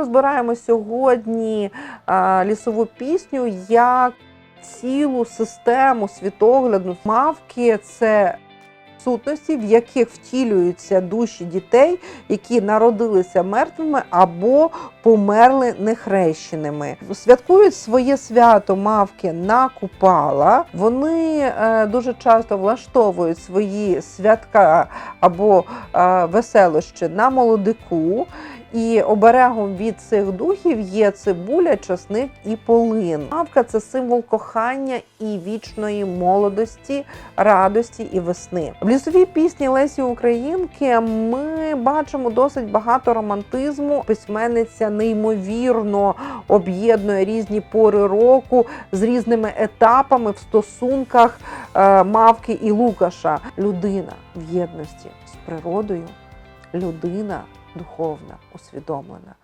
розбираємо сьогодні лісову пісню як цілу систему світогляду. Мавки це сутності, в яких втілюються душі дітей, які народилися мертвими або померли нехрещеними. Святкують своє свято мавки на Купала. Вони е, дуже часто влаштовують свої святка або е, веселощі на молодику. І оберегом від цих духів є цибуля, часник і полин. Мавка це символ кохання і вічної молодості, радості і весни. В лісовій пісні Лесі Українки ми бачимо досить багато романтизму. Письменниця неймовірно об'єднує різні пори року з різними етапами в стосунках е, мавки і Лукаша. Людина в єдності з природою, людина духовна, усвідомлена.